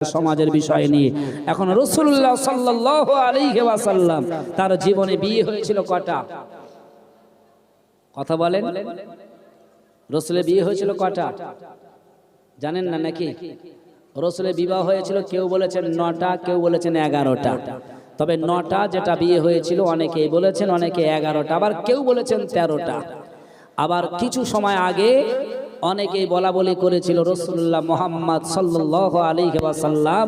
সমাজের বিষয় নিয়ে। এখন রসুল্লাহ সাল্লাহ আলাইহি তার জীবনে বিয়ে হয়েছিল কটা? কথা বলেন। রসুলের বিয়ে হয়েছিল কটা? জানেন না নাকি? রসুলের বিবাহ হয়েছিল, কেউ বলেছেন নটা, কেউ বলেছেন এগারোটা। তবে নটা যেটা বিয়ে হয়েছিল, অনেকেই বলেছেন অনেকে এগারোটা, আবার কেউ বলেছেন তেরোটা। আবার কিছু সময় আগে অনেকেই বলা বলি করেছিল রসুল্লাহ মোহাম্মদ সাল্লাহ আলী সাল্লাম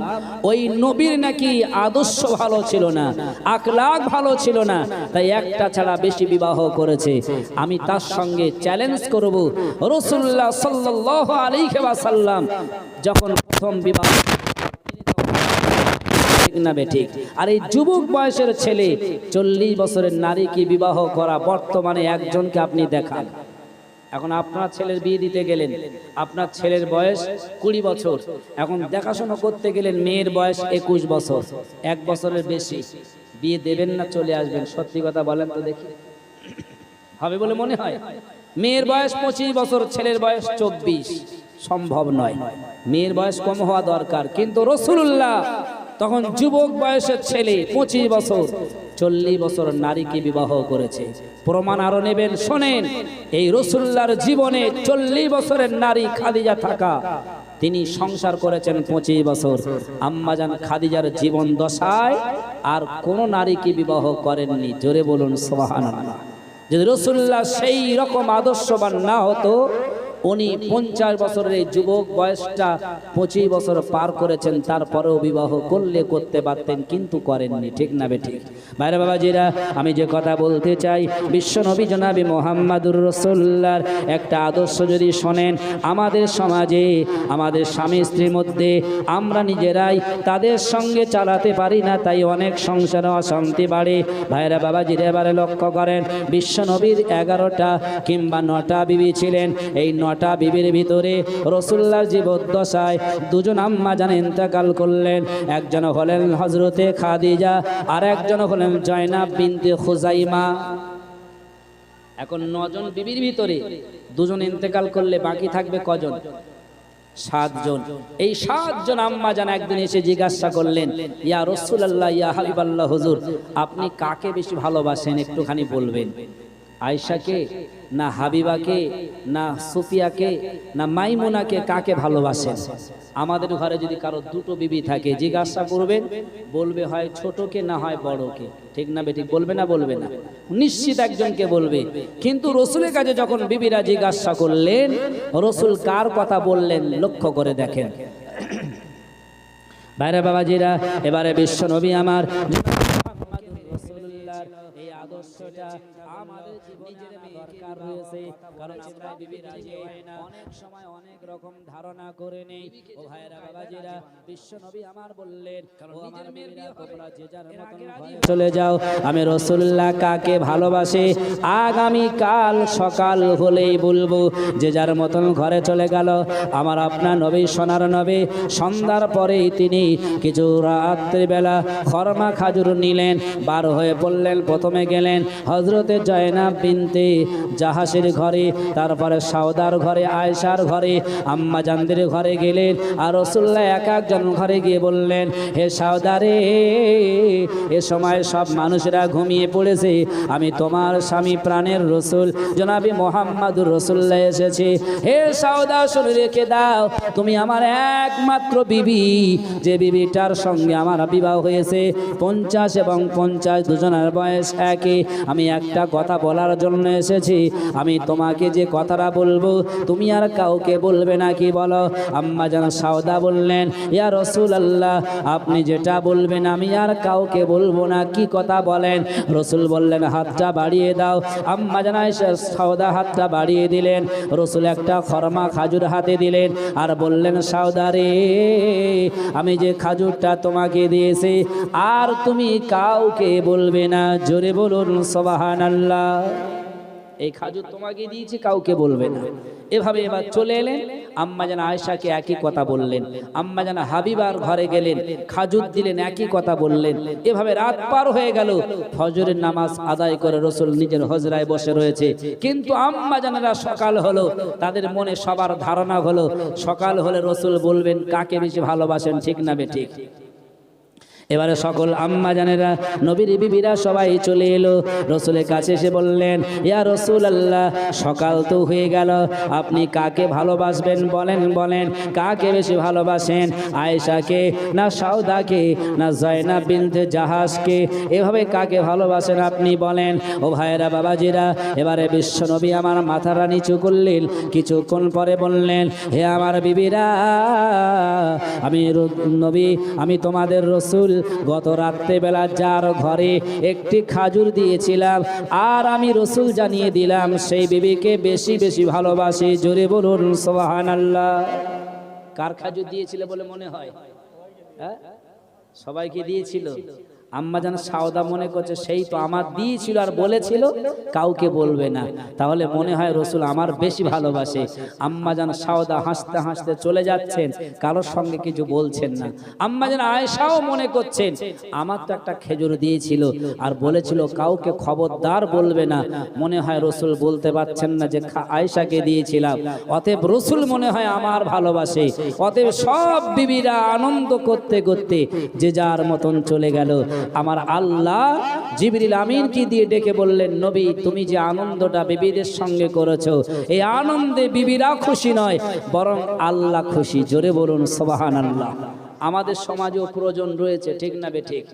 ওই নবীর নাকি আদর্শ ভালো ছিল না, আখলাক ভালো ছিল না, তাই একটা ছাড়া বেশি বিবাহ করেছে। আমি তার সঙ্গে চ্যালেঞ্জ করব রসুল্লাহ সাল্লাহ আলী সাল্লাম যখন প্রথম বিবাহ ঠিক না আর এই যুবক বয়সের ছেলে, চল্লিশ বছরের নারীকে বিবাহ করা বর্তমানে একজনকে আপনি দেখান? এখন আপনার ছেলের বিয়ে দিতে গেলেন। আপনার ছেলের বয়স কুড়ি বছর। এখন দেখাশোনা করতে গেলেন মেয়ের বয়স একুশ বছর। এক বছরের বেশি। বিয়ে দেবেন না, চলে আসবেন। সত্যি কথা বলেন তো দেখি। হবে বলে মনে হয়? মেয়ের বয়স পঁচিশ বছর, ছেলের বয়স চব্বিশ। সম্ভব নয়। মেয়ের বয়স কম হওয়া দরকার। কিন্তু রসুল্লাহ তখন যুবক বয়সের ছেলে, পঁচিশ বছর। চল্লিশ বছর নারীকে বিবাহ করেছে। প্রমাণ আরও নেবেন, শোনেন। এই রসুল্লার জীবনে চল্লিশ বছরের নারী খাদিজা থাকা, তিনি সংসার করেছেন পঁচিশ বছর। আম্মাজান খাদিজার জীবন দশায় আর কোন নারীকে বিবাহ করেননি। জোরে বলুন সোহান যদি রসুল্লাহ সেই রকম আদর্শবান না হতো উনি পঞ্চাশ বছরের এই যুবক বয়সটা পঁচিশ বছর পার করেছেন, তারপরেও বিবাহ করলে করতে পারতেন, কিন্তু করেননি, ঠিক না বেঠিক বাইরে বাবাজিরা, আমি যে কথা বলতে চাই, বিশ্ব নবী জনাবি মোহাম্মদুর রসুল্লার একটা আদর্শ যদি শোনেন, আমাদের সমাজে, আমাদের স্বামী স্ত্রীর মধ্যে আমরা নিজেরাই তাদের সঙ্গে চালাতে পারি না, তাই অনেক সংসারে অশান্তি বাড়ে। ভাইরা বাবাজিরা, এবারে লক্ষ্য করেন, বিশ্ব নবীর এগারোটা কিংবা নটা বিবি ছিলেন, এই নটা বিবির ভিতরে রসুল্লার জীবদ্দশায় দুজন আম্মা জান ইন্তেকাল করলেন। একজন হলেন হজরতে খাদিজা আর একজন হলেন জয়নাব বিনতে খুজাইমা। এখন নজন বিবির ভিতরে দুজন ইন্তেকাল করলে বাকি থাকবে কজন? সাতজন। এই সাতজন আম্মা জান একদিন এসে জিজ্ঞাসা করলেন, ইয়া রসুল্লাহ ইয়া হাবিবাল্লাহ হুজুর, আপনি কাকে বেশি ভালোবাসেন? একটুখানি বলবেন। আয়সাকে না হাবিবাকে, না সুফিয়াকে, না মাইমুনাকে কাকে ভালোবাসেন? আমাদের ঘরে যদি কারও দুটো বিবি থাকে, জিজ্ঞাসা করবেন, বলবে হয় ছোটকে, না হয় বড়কে। ঠিক না বেঠিক বলবে না বলবে না। নিশ্চিত একজনকে বলবে। কিন্তু রসুলের কাছে যখন বিবিরা জিজ্ঞাসা করলেন, রসুল কার কথা বললেন, লক্ষ্য করে দেখেন। বাইরে বাবাজিরা, এবারে বিশ্ব নবী আমার এই আদর্শটা আমাদের নিজের দরকার রয়েছে কারণ আমরা বিবি রাজি হয় না। অনেক সময় অনেক রকম ধারণা করে নেই। ও ভাইরা বাবাজিরা বিশ্ব নবী আমার বললেন ও আমার মেয়েরা তোমরা যে যার মতন চলে যাও আমি রসুল্লাহ কাকে ভালোবাসে? আগামী কাল সকাল হলেই বলব যে যার মতন ঘরে চলে গেল আমার আপনার নবী সোনার নবী সন্ধ্যার পরেই তিনি কিছু রাত্রিবেলা খরমা খাজুর নিলেন বার হয়ে পড়লেন প্রথমে গেলেন হজরতে জয়নাব বিনতে জাহাসের ঘরে, তারপরে সাউদার ঘরে আয়সার ঘরে, আম্মা জানদের ঘরে গেলেন আর রসুল্লাহ এক একজন ঘরে গিয়ে বললেন, হে সাউদারে এ সময় সব মানুষরা ঘুমিয়ে পড়েছে। আমি তোমার স্বামী প্রাণের রসুল। জনাবি মোহাম্মদুর রসুল্লাহ এসেছে। হে সাউদা শুনে রেখে দাও, তুমি আমার একমাত্র বিবি। যে বিবিটার সঙ্গে আমার বিবাহ হয়েছে, পঞ্চাশ এবং পঞ্চাশ দুজনের বয়স একই। আমি একটা কথা বলার জন্য এসেছি। আমি তোমাকে যে কথাটা বলব, তুমি আর কাউকে বলবে না, কি বলো? আম্মা যেন সাউদা বললেন, ইয়া রসুল আল্লাহ আপনি যেটা বলবেন আমি আর কাউকে বলব না, কি কথা বলেন? রসুল বললেন, হাতটা বাড়িয়ে দাও। আম্মা যেন সাউদা হাতটা বাড়িয়ে দিলেন, রসুল একটা খরমা খাজুর হাতে দিলেন আর বললেন সাউদা রে, আমি যে খাজুরটা তোমাকে দিয়েছি, আর তুমি কাউকে বলবে না জোরে বলুন সবাহান আল্লাহ এই খাজুর তোমাকে দিয়েছি, কাউকে বলবে না। এভাবে এবার চলে এলেন, আম্মা যেন আয়েশাকে একই কথা বললেন, আম্মা যেন হাবিবার ঘরে গেলেন, খাজুর দিলেন একই কথা বললেন। এভাবে রাত পার হয়ে গেল, ফজরের নামাজ আদায় করে রসুল নিজের হজরায় বসে রয়েছে। কিন্তু আম্মা জানেরা সকাল হলো, তাদের মনে সবার ধারণা হলো, সকাল হলে রসুল বলবেন, কাকে বেশি ভালোবাসেন, ঠিক না বে ঠিক? এবারে সকল আম্মা জানেরা, নবীর বিবিরা সবাই চলে এলো। রসুলের কাছে এসে বললেন, ইয়া রসুল আল্লাহ সকাল তো হয়ে গেল। আপনি কাকে ভালোবাসবেন বলেন বলেন, কাকে বেশি ভালোবাসেন? আয়েশাকে না সাউদাকে, না জয়না বিনতে জাহাজকে এভাবে কাকে ভালোবাসেন আপনি বলেন? ও ভাইয়েরা, বাবাজিরা, এবারে বিশ্বনবী আমার মাথাটা নিচু করলেন। কিছুক্ষণ পরে বললেন, হে আমার বিবিরা, আমি নবী, আমি তোমাদের রসুল গত রাত্রেবেলা যার ঘরে একটি খাজুর দিয়েছিলাম, আর আমি রসুল জানিয়ে দিলাম, সেই বিবিকে বেশি বেশি ভালোবাসি। জোরে বলুন সোহান আল্লাহ কার খাজুর দিয়েছিল বলে মনে হয়? হ্যাঁ? সবাইকে দিয়েছিল? আম্মা যেন সাওদা মনে করছে, সেই তো আমার দিয়েছিল আর বলেছিল, কাউকে বলবে না। তাহলে মনে হয় রসুল আমার বেশি ভালোবাসে। আম্মা যেন সাওদা হাসতে হাসতে চলে যাচ্ছেন, কারোর সঙ্গে কিছু বলছেন না। আম্মা যেন আয়েশাও মনে করছেন, আমার তো একটা খেজুর দিয়েছিল আর বলেছিল, কাউকে খবরদার বলবে না। মনে হয় রসুল বলতে পারছেন না যে আয়েশাকে দিয়েছিলাম। অতএব রসুল মনে হয় আমার ভালোবাসে। অতএব সব বিবিরা আনন্দ করতে করতে যে যার মতন চলে গেল। আমার আল্লাহ জিবরিল আমিন কি দিয়ে ডেকে বললেন, নবী, তুমি যে আনন্দটা বিবিদের সঙ্গে করেছ, এই আনন্দে বিবিরা খুশি নয়, বরং আল্লাহ খুশি। জোরে বলুন সোবাহান আল্লাহ আমাদের সমাজেও প্রয়োজন রয়েছে, ঠিক না বে ঠিক?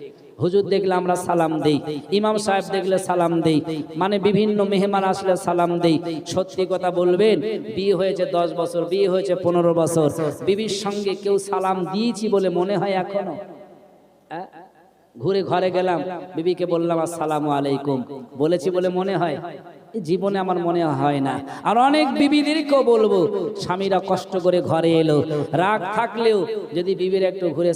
হুজুর দেখলে আমরা সালাম দেই, ইমাম সাহেব দেখলে সালাম দেই মানে বিভিন্ন মেহমান আসলে সালাম দেই। সত্যি কথা বলবেন, বিয়ে হয়েছে দশ বছর, বিয়ে হয়েছে পনেরো বছর। বিবির সঙ্গে কেউ সালাম দিয়েছি বলে মনে হয় এখনও? ঘুরে ঘরে গেলাম। বিবিকে বললাম, আসসালামু আলাইকুম। বলেছি বলে মনে হয় জীবনে আমার মনে হয় না। আর অনেক বিবিদেরকেও বলব, স্বামীরা কষ্ট করে ঘরে এলো। রাগ থাকলেও যদি বিবির একটু ঘুরে